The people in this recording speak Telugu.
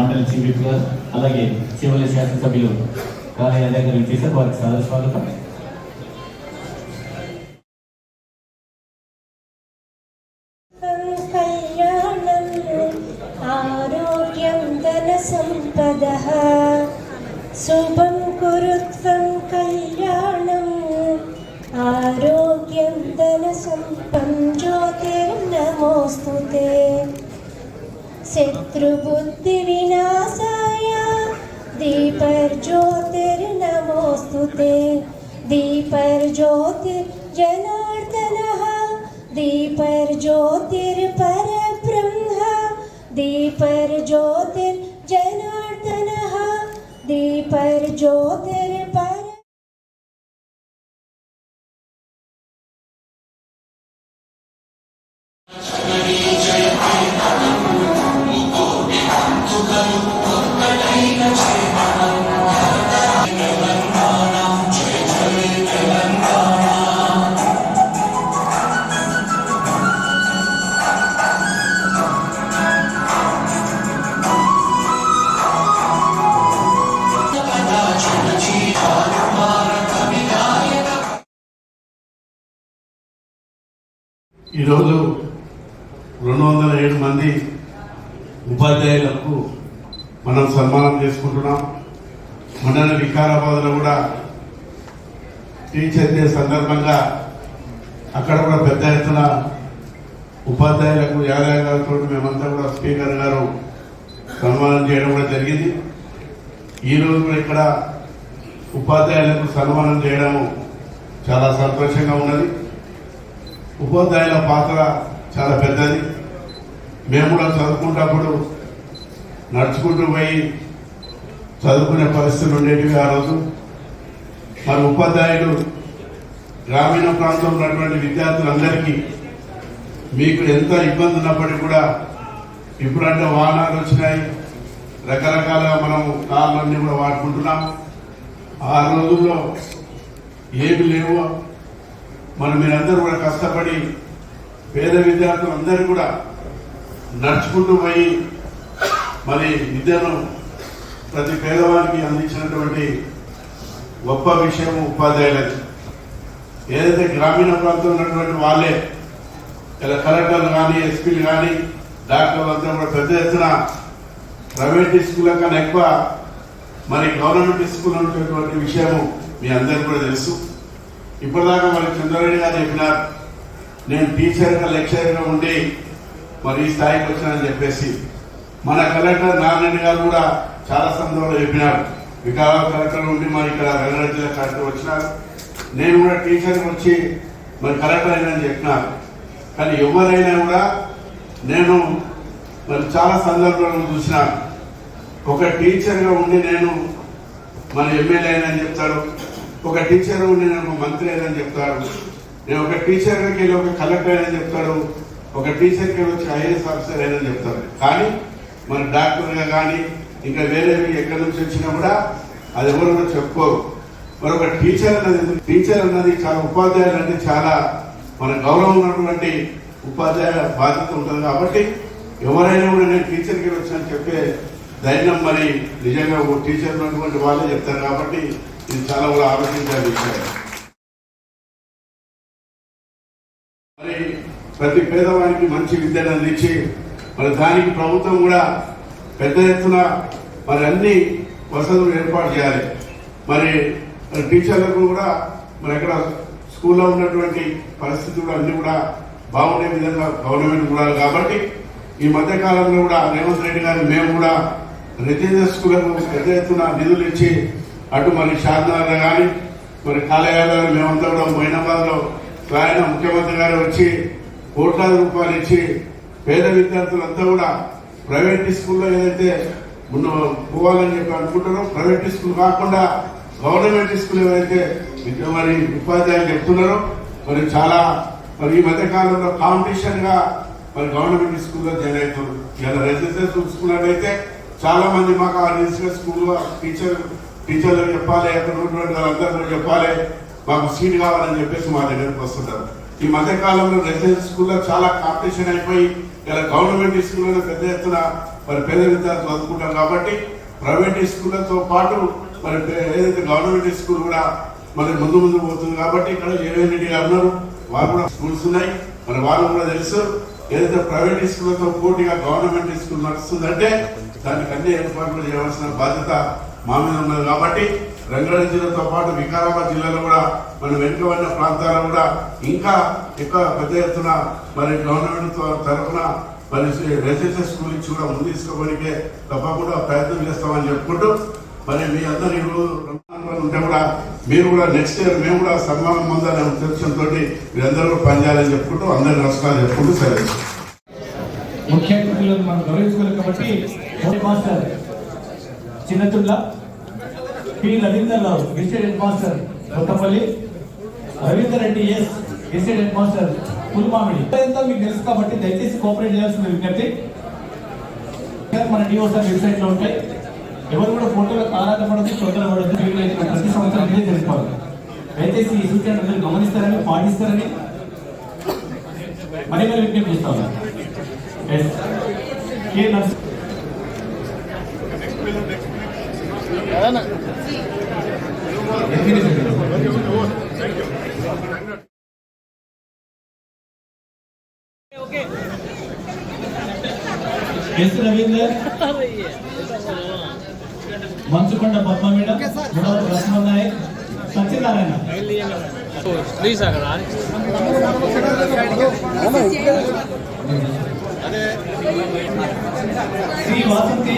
ఎమ్మెల్సీ విప్ గారు అలాగే చివరి శాసనసభ్యులు కాలయ దగ్గర చేశారు వారికి సాదర స్వాగతం कल्याणम् आरोग्यं धनसम्पदः शुभं कुरु त्वं कल्याणम् आरोग्यं धनसम्पं ज्योतिर्नमोऽस्तु ते शत्रुबुद्धिविनाशाय दीपर्ज्योतिर्नमोऽस्तु ते। दीपर्ज्योतिर्जनार्दनः दीपर्ज्योतिर्परब्रह्म दीपर्ज्योतिर्जनार्दनः दीपर्ज्योतिर्पर ఈరోజు రెండు వందల ఏడు మంది ఉపాధ్యాయులకు మనం సన్మానం చేసుకుంటున్నాం. మనల్ని వికారాబాద్లో కూడా టీచర్ డే సందర్భంగా అక్కడ కూడా పెద్ద ఎత్తున ఉపాధ్యాయులకు యాదయ్య గారితో మేమంతా కూడా స్పీకర్ గారు సన్మానం చేయడం కూడా జరిగింది. ఈరోజు కూడా ఇక్కడ ఉపాధ్యాయులకు సన్మానం చేయడం చాలా సంతోషంగా ఉన్నది. ఉపాధ్యాయుల పాత్ర చాలా పెద్దది. మేము కూడా చదువుకుంటప్పుడు నడుచుకుంటూ పోయి చదువుకునే పరిస్థితులు ఉండేటివి ఆ రోజు. మరి ఉపాధ్యాయులు గ్రామీణ ప్రాంతంలో ఉన్నటువంటి విద్యార్థులందరికీ మీకు ఎంత ఇబ్బంది ఉన్నప్పటికీ కూడా ఇప్పుడంటే వాహనాలు వచ్చినాయి. రకరకాల మనం కార్లన్నీ కూడా వాడుకుంటున్నాం. ఆ రోజుల్లో ఏమి లేవు. మరి మీరందరూ కూడా కష్టపడి పేద విద్యార్థులు అందరూ కూడా నడుచుకుంటూ పోయి మరి విద్యను ప్రతి పేదవారికి అందించినటువంటి గొప్ప విషయం ఉపాధ్యాయులది. ఏదైతే గ్రామీణ ప్రాంతంలో ఉన్నటువంటి వాళ్ళే ఇలా కలెక్టర్లు కానీ ఎస్పీలు కానీ డాక్టర్లు అంతా కూడా పెద్ద ఎత్తున ప్రైవేట్ స్కూల్ కన్నా ఎక్కువ మరి గవర్నమెంట్ స్కూల్ ఉన్నటువంటి విషయము మీ అందరికీ కూడా తెలుసు. ఇప్పటిదాకా మరి చంద్రారెడ్డి గారు చెప్పినారు నేను టీచర్గా లెక్చర్గా ఉండి మరి ఈ స్థాయికి వచ్చానని చెప్పేసి. మన కలెక్టర్ నారాయణ గారు కూడా చాలా సందర్భంలో చెప్పినారు. వికారాబాద్ కలెక్టర్ ఉండి మరి ఇక్కడ రంగారెడ్డి జిల్లా కలెక్టర్ వచ్చినారు. నేను కూడా టీచర్కి వచ్చి మరి కలెక్టర్ అయినని చెప్పినారు. కానీ ఎవరైనా కూడా నేను మరి చాలా సందర్భాలను చూసినాను. ఒక టీచర్గా ఉండి నేను మన ఎమ్మెల్యే అయినని చెప్తాడు. ఒక టీచర్ ఉండి నేను మంత్రి అయినని చెప్తాడు. నేను ఒక టీచర్కి వెళ్ళి ఒక కలెక్టర్ అయినని చెప్తాడు. ఒక టీచర్కి వెళ్ళి వచ్చి ఐఏఎస్ ఆఫీసర్ అయినని చెప్తాడు. కానీ మన డాక్టర్గా కానీ ఇంకా వేరే ఎక్కడి నుంచి వచ్చినా కూడా అది ఎవరు కూడా చెప్పుకోరు. మరి ఒక టీచర్ అన్నది టీచర్ అన్నది చాలా ఉపాధ్యాయులు అంటే చాలా మన గౌరవం ఉన్నటువంటి ఉపాధ్యాయ బాధ్యత ఉంటుంది కాబట్టి ఎవరైనా కూడా నేను టీచర్కి వచ్చానని చెప్పే ధైర్యం మరి నిజంగా ఒక టీచర్ ఉన్నటువంటి వాళ్ళే చెప్తారు కాబట్టి ఇది చాలా కూడా ఆలోచించాలి విషయం మరి ప్రతి పేదవానికి మంచి విద్యను అందించి మరి దానికి ప్రభుత్వం కూడా పెద్ద ఎత్తున మరి అన్ని వసతులు ఏర్పాటు చేయాలి. మరి టీచర్లకు కూడా మరి అక్కడ స్కూల్లో ఉన్నటువంటి పరిస్థితులు అన్ని కూడా బాగుండే విధంగా గవర్నమెంట్ కూడా కాబట్టి ఈ మధ్య కాలంలో కూడా రేవంత్ రెడ్డి గారు మేము కూడా రెసిడెన్స్ స్కూళ్ళకు పెద్ద ఎత్తున నిధులు ఇచ్చి అటు మరి షాద్నగర్ కానీ మరి కాలేయాలు మేమంతా కూడా మైనాబాద్లో ఆయన ముఖ్యమంత్రి గారు వచ్చి కోట్లాది రూపాయలు ఇచ్చి పేద విద్యార్థులంతా కూడా ప్రైవేట్ స్కూల్లో ఏదైతే ముందు పోవాలని చెప్పి అనుకుంటారో ప్రైవేట్ స్కూల్ కాకుండా గవర్నమెంట్ స్కూల్ ఏదైతే విద్య- మరి ఉపాధ్యాయులు చెప్తున్నారో మరి చాలా మరి ఈ మధ్య కాలంలో కాంపిటీషన్గా మరి గవర్నమెంట్ స్కూల్లో జాయిన్ అవుతారు ఇలా రెసిడెన్స్ చూసుకున్నట్టయితే చాలా మంది మాకు ఆ రెసిడెన్స్ స్కూల్లో టీచర్ టీచర్లకు చెప్పాలి అక్కడ ఉన్నటువంటి వాళ్ళందరూ చెప్పాలి మాకు సీట్ కావాలని చెప్పేసి మా దగ్గరకు వస్తుంటారు ఈ మధ్య కాలంలో రెసిడెన్స్ స్కూల్లో చాలా కాంపిటీషన్ అయిపోయి ఇలా గవర్నమెంట్ స్కూల్లో పెద్ద ఎత్తున మరి పేద విద్యార్థులు చదువుకుంటాం కాబట్టి ప్రైవేట్ స్కూళ్ళతో పాటు మరి ఏదైతే గవర్నమెంట్ స్కూల్ కూడా మరి ముందు ముందు పోతుంది కాబట్టి ఇక్కడ జగన్ రెడ్డి గారు ఉన్నారు. వారు కూడా స్కూల్స్ ఉన్నాయి. మరి వాళ్ళు కూడా తెలుసు ఏదైతే ప్రైవేట్ స్కూళ్ళతో పోటీగా గవర్నమెంట్ స్కూల్ నడుస్తుందంటే దానికి అన్ని ఏర్పాట్లు చేయవలసిన బాధ్యత మా మీద ఉన్నది కాబట్టి రంగారెడ్డి జిల్లాతో పాటు వికారాబాద్ జిల్లాలో కూడా మన వెనుకబడిన ప్రాంతాల్లో కూడా ఇంకా ఎక్కువ పెద్ద ఎత్తున మరి గవర్నమెంట్ తరఫున మరి రెసిడెన్షియల్ స్కూల్ ఇచ్చి కూడా ముందు తీసుకోవడానికే తప్పకుండా ప్రయత్నం చేస్తామని చెప్పుకుంటూ మరి మీ అందరి ఉంటే కూడా మీరు కూడా నెక్స్ట్ ఇయర్ మేము కూడా సన్మానం పొందాలనే ఉద్దేశంతో మీరందరూ కూడా పనిచేయాలని చెప్పుకుంటూ అందరి నష్టాలు చెప్పుకుంటూ సరే ముఖ్య అతిథులను మనం గౌరవించుకోవాలి కాబట్టి master చిన్నతుల్లా P Ravinder Rao gazetted head master Kothapalli. Ravinder Reddy S gazetted head master Pulmamidi. ఎంతో మీకు తెలుసు కాబట్టి దయచేసి కోఆపరేట్ చేయాల్సిన విజ్ఞప్తి. మన డిఓసార్ వెబ్సైట్లో ఉంటాయి. ఎవరు కూడా ఫోటోలో కారాటపడదు తొందరపడదు మీరు అయితే ప్రతి సంవత్సరం ఇదే తెలుసుకోవాలి. దయచేసి ఈ సూచనలు అందరూ గమనిస్తారని పాటిస్తారని మరి మరి విజ్ఞప్తి కే Yes. K. Nars- S Ravinder Manchukonda Padma madam మూడవ లక్ష్మణ్ నాయక్ సత్యనారాయణ ప్లీజ్ అక్కడ శ్రీ వాసంతి